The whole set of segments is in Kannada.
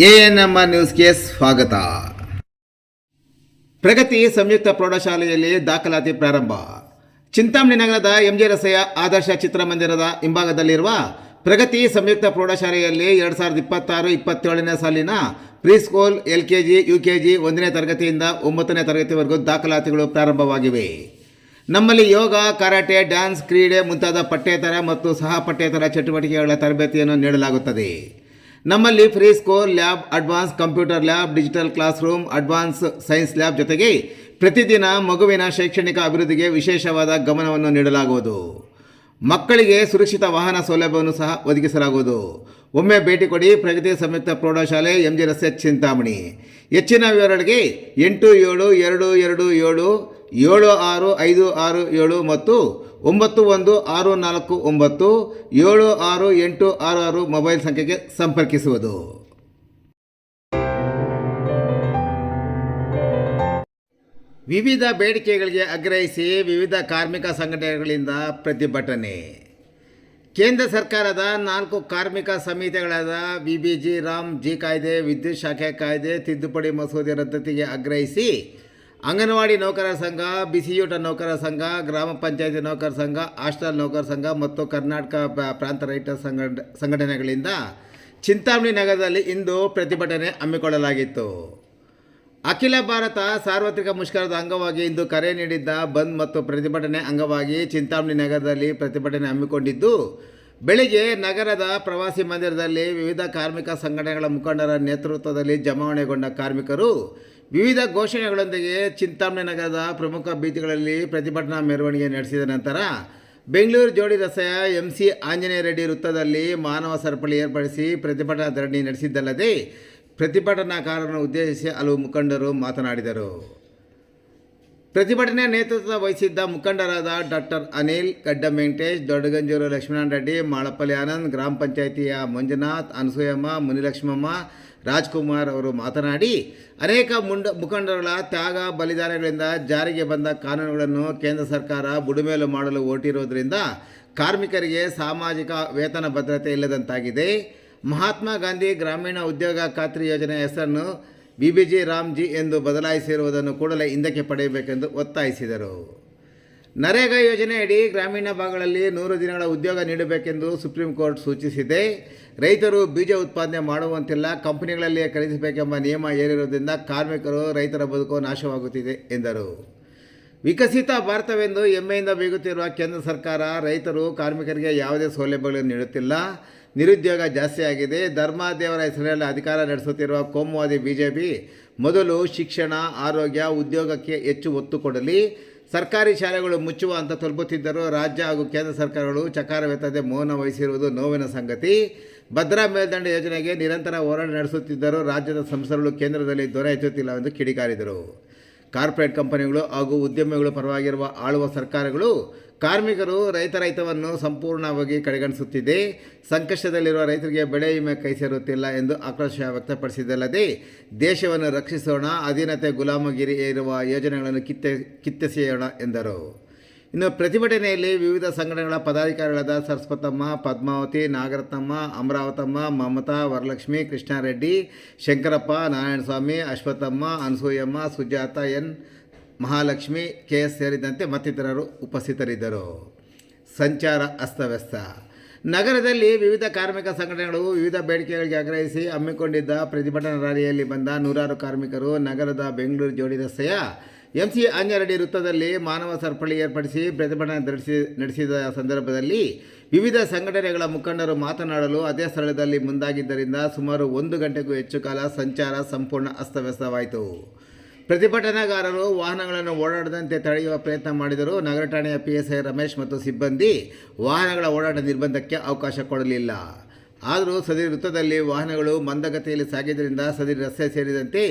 ಎಎನ್ಎಂ ನ್ಯೂಸ್ಗೆ ಸ್ವಾಗತ. ಪ್ರಗತಿ ಸಂಯುಕ್ತ ಪ್ರೌಢಶಾಲೆಯಲ್ಲಿ ದಾಖಲಾತಿ ಪ್ರಾರಂಭ. ಚಿಂತಾಮಣಿ ನಗರದ ಎಂಜೆ ರಸ್ತೆಯ ಆದರ್ಶ ಚಿತ್ರಮಂದಿರದ ಹಿಂಭಾಗದಲ್ಲಿರುವ ಪ್ರಗತಿ ಸಂಯುಕ್ತ ಪ್ರೌಢಶಾಲೆಯಲ್ಲಿ ಎರಡು ಸಾವಿರದ ಇಪ್ಪತ್ತಾರು, ಇಪ್ಪತ್ತೇಳನೇ ಸಾಲಿನ preschool L K G U K G ಒಂದನೇ ತರಗತಿಯಿಂದ ಒಂಬತ್ತನೇ ತರಗತಿವರೆಗೂ ದಾಖಲಾತಿಗಳು ಪ್ರಾರಂಭವಾಗಿವೆ. ನಮ್ಮಲ್ಲಿ ಯೋಗ, ಕರಾಟೆ, ಡ್ಯಾನ್ಸ್, ಕ್ರೀಡೆ ಮುಂತಾದ ಪಠ್ಯೇತರ ಮತ್ತು ಸಹ ಪಠ್ಯೇತರ ಚಟುವಟಿಕೆಗಳ ತರಬೇತಿಯನ್ನು ನೀಡಲಾಗುತ್ತದೆ. ನಮ್ಮಲ್ಲಿ free score lab advance computer lab digital class room advance science lab ಜೊತೆಗೆ ಪ್ರತಿದಿನ ಮಗುವಿನ ಶೈಕ್ಷಣಿಕ ಅಭಿವೃದ್ಧಿಗೆ ವಿಶೇಷವಾದ ಗಮನವನ್ನು ನೀಡಲಾಗುವುದು. ಮಕ್ಕಳಿಗೆ ಸುರಕ್ಷಿತ ವಾಹನ ಸೌಲಭ್ಯವನ್ನು ಸಹ ಒದಗಿಸಲಾಗುವುದು. ಒಮ್ಮೆ ಭೇಟಿ ಕೊಡಿ ಪ್ರಗತಿ ಸಂಯುಕ್ತ ಪ್ರೌಢಶಾಲೆ ಎಂ ಜಿ ರಸ್ತೆ ಚಿಂತಾಮಣಿ. ಹೆಚ್ಚಿನ ವಿವರಗಳಿಗೆ ಎಂಟು ಏಳು ಎರಡು ಎರಡು ಏಳು ಏಳು ಆರು ಐದು ಆರು ಏಳು ಮತ್ತು ಒಂಬತ್ತು ಒಂದು ಆರು ನಾಲ್ಕು ಒಂಬತ್ತು, ಏಳು ಆರು ಎಂಟು ಆರು ಆರು ಮೊಬೈಲ್ ಸಂಖ್ಯೆಗೆ ಸಂಪರ್ಕಿಸುವುದು. ವಿವಿಧ ಬೇಡಿಕೆಗಳಿಗೆ ಆಗ್ರಹಿಸಿ ವಿವಿಧ ಕಾರ್ಮಿಕ ಸಂಘಟನೆಗಳಿಂದ ಪ್ರತಿಭಟನೆ. ಕೇಂದ್ರ ಸರ್ಕಾರದ ನಾಲ್ಕು ಕಾರ್ಮಿಕ ಸಮಿತಿಗಳಾದ V B G RAM, G ಕಾಯ್ದೆ, ವಿದ್ಯುತ್ ಶಾಖೆ ಕಾಯ್ದೆ, ತಿದ್ದುಪಡಿ ಮಸೂದೆ ರದ್ದತಿಗೆ ಆಗ್ರಹಿಸಿ ಅಂಗನವಾಡಿ ನೌಕರರ ಸಂಘ, ಬಿಸಿಯೂಟ ನೌಕರರ ಸಂಘ, ಗ್ರಾಮ ಪಂಚಾಯತಿ ನೌಕರರ ಸಂಘ, ಹಾಸ್ಟೆಲ್ ನೌಕರರ ಸಂಘ ಮತ್ತು ಕರ್ನಾಟಕ ಪ್ರ- ಪ್ರಾಂತ ರೈತ ಸಂಘಟ ಸಂಘಟನೆಗಳಿಂದ ಚಿಂತಾಮಣಿ ನಗರದಲ್ಲಿ ಇಂದು ಪ್ರತಿಭಟನೆ ಹಮ್ಮಿಕೊಳ್ಳಲಾಗಿತ್ತು. ಅಖಿಲ ಭಾರತ ಸಾರ್ವತ್ರಿಕ ಮುಷ್ಕರದ ಅಂಗವಾಗಿ ಇಂದು ಕರೆ ನೀಡಿದ್ದ ಬಂದ್ ಮತ್ತು ಪ್ರತಿಭಟನೆ ಅಂಗವಾಗಿ ಚಿಂತಾಮಣಿ ನಗರದಲ್ಲಿ ಪ್ರತಿಭಟನೆ ಹಮ್ಮಿಕೊಂಡಿದ್ದು, ಬೆಳಿಗ್ಗೆ ನಗರದ ಪ್ರವಾಸಿ ಮಂದಿರದಲ್ಲಿ ವಿವಿಧ ಕಾರ್ಮಿಕ ಸಂಘಟನೆಗಳ ಮುಖಂಡರ ನೇತೃತ್ವದಲ್ಲಿ ಜಮಾವಣೆಗೊಂಡ ಕಾರ್ಮಿಕರು ವಿವಿಧ ಘೋಷಣೆಗಳೊಂದಿಗೆ ಚಿಂತಾಮಣಿ ನಗರದ ಪ್ರಮುಖ ಬೀದಿಗಳಲ್ಲಿ ಪ್ರತಿಭಟನಾ ಮೆರವಣಿಗೆ ನಡೆಸಿದ ನಂತರ ಬೆಂಗಳೂರು ಜೋಡಿ ರಸ್ತೆಯ ಎಂ ಸಿ ಆಂಜನೇಯ ರೆಡ್ಡಿ ವೃತ್ತದಲ್ಲಿ ಮಾನವ ಸರಪಳಿ ಏರ್ಪಡಿಸಿ ಪ್ರತಿಭಟನಾ ಧರಣಿ ನಡೆಸಿದ್ದಲ್ಲದೆ ಪ್ರತಿಭಟನಾಕಾರರನ್ನು ಉದ್ದೇಶಿಸಿ ಹಲವು ಮುಖಂಡರು ಮಾತನಾಡಿದರು. ಪ್ರತಿಭಟನೆ ನೇತೃತ್ವ ವಹಿಸಿದ್ದ ಮುಖಂಡರಾದ ಡಾಕ್ಟರ್ ಅನಿಲ್ ಗಡ್ಡ ವೆಂಕಟೇಶ್ ದೊಡ್ಡಗಂಜೂರು ಲಕ್ಷ್ಮಣ ರೆಡ್ಡಿ ಮಾಳಪಲ್ಲಿ ಆನಂದ್, ಗ್ರಾಮ ಪಂಚಾಯಿತಿಯ ಮಂಜುನಾಥ್, ಅನಸೂಯಮ್ಮ, ಮುನಿಲಕ್ಷ್ಮಮ್ಮ, ರಾಜ್ಕುಮಾರ್ ಅವರು ಮಾತನಾಡಿ, ಅನೇಕ ಮುಂಡ, ಮುಖಂಡರುಗಳ ತ್ಯಾಗ ಬಲಿದಾನಗಳಿಂದ ಜಾರಿಗೆ ಬಂದ ಕಾನೂನುಗಳನ್ನು ಕೇಂದ್ರ ಸರ್ಕಾರ ಬುಡುಮೇಲು ಮಾಡಲು ಹೊರಟಿರುವುದರಿಂದ ಕಾರ್ಮಿಕರಿಗೆ ಸಾಮಾಜಿಕ ವೇತನ ಭದ್ರತೆ ಇಲ್ಲದಂತಾಗಿದೆ. ಮಹಾತ್ಮ ಗಾಂಧಿ ಗ್ರಾಮೀಣ ಉದ್ಯೋಗ ಖಾತ್ರಿ ಯೋಜನೆ ಹೆಸರನ್ನು ಬಿ ಬಿ ಜಿ ರಾಮ್ಜಿ ಎಂದು ಬದಲಾಯಿಸಿರುವುದನ್ನು ಕೂಡಲೇ ಹಿಂದಕ್ಕೆ ಪಡೆಯಬೇಕೆಂದು ಒತ್ತಾಯಿಸಿದರು. ನರೇಗಾ ಯೋಜನೆಯಡಿ ಗ್ರಾಮೀಣ ಭಾಗಗಳಲ್ಲಿ ನೂರು ದಿನಗಳ ಉದ್ಯೋಗ ನೀಡಬೇಕೆಂದು ಸುಪ್ರೀಂ ಕೋರ್ಟ್ ಸೂಚಿಸಿದೆ. ರೈತರು ಬೀಜ ಉತ್ಪಾದನೆ ಮಾಡುವಂತಿಲ್ಲ ಕಂಪನಿಗಳಲ್ಲಿಯೇ ಖರೀದಿಸಬೇಕೆಂಬ ನಿಯಮ ಏರಿರುವುದರಿಂದ ಕಾರ್ಮಿಕರು ರೈತರ ಬದುಕು ನಾಶವಾಗುತ್ತಿದೆ ಎಂದರು. ವಿಕಸಿತ ಭಾರತವೆಂದು ಹೆಮ್ಮೆಯಿಂದ ಬೀಗುತ್ತಿರುವ ಕೇಂದ್ರ ಸರ್ಕಾರ ರೈತರು ಕಾರ್ಮಿಕರಿಗೆ ಯಾವುದೇ ಸೌಲಭ್ಯಗಳನ್ನು ನೀಡುತ್ತಿಲ್ಲ. ನಿರುದ್ಯೋಗ ಜಾಸ್ತಿಯಾಗಿದೆ ಧರ್ಮ ದೇವರ ಹೆಸರಿನಲ್ಲಿ ಅಧಿಕಾರ ನಡೆಸುತ್ತಿರುವ ಕೋಮುವಾದಿ ಬಿ ಜೆ ಪಿ ಮೊದಲು ಶಿಕ್ಷಣ, ಆರೋಗ್ಯ, ಉದ್ಯೋಗಕ್ಕೆ ಹೆಚ್ಚು ಒತ್ತು ಕೊಡಲಿ. ಸರ್ಕಾರಿ ಶಾಲೆಗಳು ಮುಚ್ಚುವ ಅಂತ ತಲುಪುತ್ತಿದ್ದರೂ ರಾಜ್ಯ ಹಾಗೂ ಕೇಂದ್ರ ಸರ್ಕಾರಗಳು ಚಕಾರವೆತ್ತದೆ ಮೌನ ವಹಿಸಿರುವುದು ನೋವಿನ ಸಂಗತಿ. ಭದ್ರಾ ಮೇಲ್ದಂಡ ಯೋಜನೆಗೆ ನಿರಂತರ ಹೋರಾಟ ನಡೆಸುತ್ತಿದ್ದರೂ ರಾಜ್ಯದ ಸಂಸ್ಥೆಗಳು ಕೇಂದ್ರದಲ್ಲಿ ದೊರೆ ಹೆಚ್ಚುತ್ತಿಲ್ಲ ಎಂದು ಕಿಡಿಕಾರಿದರು. ಕಾರ್ಪೊರೇಟ್ ಕಂಪನಿಗಳು ಹಾಗೂ ಉದ್ಯಮಿಗಳು ಪರವಾಗಿರುವ ಆಳುವ ಸರ್ಕಾರಗಳು ಕಾರ್ಮಿಕರು ರೈತ ರೈತವನ್ನು ಸಂಪೂರ್ಣವಾಗಿ ಕಡೆಗಣಿಸುತ್ತಿದೆ. ಸಂಕಷ್ಟದಲ್ಲಿರುವ ರೈತರಿಗೆ ಬೆಳೆ ವಿಮೆ ಕೈ ಸೇರುತ್ತಿಲ್ಲ ಎಂದು ಆಕ್ರೋಶ ವ್ಯಕ್ತಪಡಿಸಿದಲ್ಲದೆ ದೇಶವನ್ನು ರಕ್ಷಿಸೋಣ, ಅಧೀನತೆ ಗುಲಾಮಗಿರಿ ಇರುವ ಯೋಜನೆಗಳನ್ನು ಕಿತ್ತೆ, ಕಿತ್ತೆಸೆಯೋಣ ಎಂದರು. ಇನ್ನು ಪ್ರತಿಭಟನೆಯಲ್ಲಿ ವಿವಿಧ ಸಂಘಟನೆಗಳ ಪದಾಧಿಕಾರಿಗಳಾದ Saraswatamma, Padmavathi, Nagaratnamma, Amaravatamma, Mamata, Varalakshmi, Krishnareddy, Shankarappa, Narayanaswamy, Ashwathamma, Anasuyamma, Sujata N. Mahalakshmi, K S ಸೇರಿದಂತೆ ಮತ್ತಿತರರು ಉಪಸ್ಥಿತರಿದ್ದರು. ಸಂಚಾರ ಅಸ್ತವ್ಯಸ್ತ. ನಗರದಲ್ಲಿ ವಿವಿಧ ಕಾರ್ಮಿಕ ಸಂಘಟನೆಗಳು ವಿವಿಧ ಬೇಡಿಕೆಗಳಿಗೆ ಆಗ್ರಹಿಸಿ ಹಮ್ಮಿಕೊಂಡಿದ್ದ ಪ್ರತಿಭಟನಾ ರ್ಯಾಲಿಯಲ್ಲಿ ಬಂದ ನೂರಾರು ಕಾರ್ಮಿಕರು ನಗರದ ಬೆಂಗಳೂರು ಜೋಡಿ ರಸ್ತೆಯ ಎಂ ಸಿ ಆಂಜರೆಡ್ಡಿ ವೃತ್ತದಲ್ಲಿ ಮಾನವ ಸರಪಳಿ ಏರ್ಪಡಿಸಿ ಪ್ರತಿಭಟನೆ ನಡೆಸಿ, ನಡೆಸಿದ ಸಂದರ್ಭದಲ್ಲಿ ವಿವಿಧ ಸಂಘಟನೆಗಳ ಮುಖಂಡರು ಮಾತನಾಡಲು ಅದೇ ಸ್ಥಳದಲ್ಲಿ ಮುಂದಾಗಿದ್ದರಿಂದ ಸುಮಾರು ಒಂದು ಗಂಟೆಗೂ ಹೆಚ್ಚು ಕಾಲ ಸಂಚಾರ ಸಂಪೂರ್ಣ ಅಸ್ತವ್ಯಸ್ತವಾಯಿತು. ಪ್ರತಿಭಟನೆಗಾರರು ವಾಹನಗಳನ್ನು ಓಡಾಡದಂತೆ ತಡೆಯುವ ಪ್ರಯತ್ನ ಮಾಡಿದರೂ ನಗರ ಠಾಣೆಯ ಪಿ ಎಸ್ ರಮೇಶ್ ಮತ್ತು ಸಿಬ್ಬಂದಿ ವಾಹನಗಳ ಓಡಾಟ ನಿರ್ಬಂಧಕ್ಕೆ ಅವಕಾಶ ಕೊಡಲಿಲ್ಲ. ಆದರೂ ಸದರಿ ವೃತ್ತದಲ್ಲಿ ವಾಹನಗಳು ಮಂದಗತಿಯಲ್ಲಿ ಸಾಗಿದ್ದರಿಂದ ಸದರಿ ರಸ್ತೆ ಸೇರಿದಂತೆ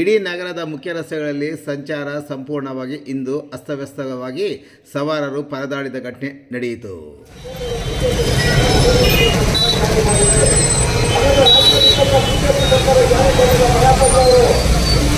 ಇಡೀ ನಗರದ ಮುಖ್ಯ ರಸ್ತೆಗಳಲ್ಲಿ ಸಂಚಾರ ಸಂಪೂರ್ಣವಾಗಿ ಇಂದು ಅಸ್ತವ್ಯಸ್ತವಾಗಿ ಸವಾರರು ಪರದಾಡಿದ ಘಟನೆ ನಡೆಯಿತು.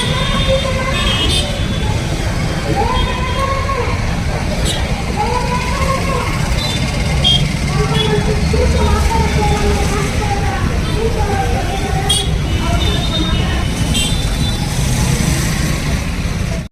Bye.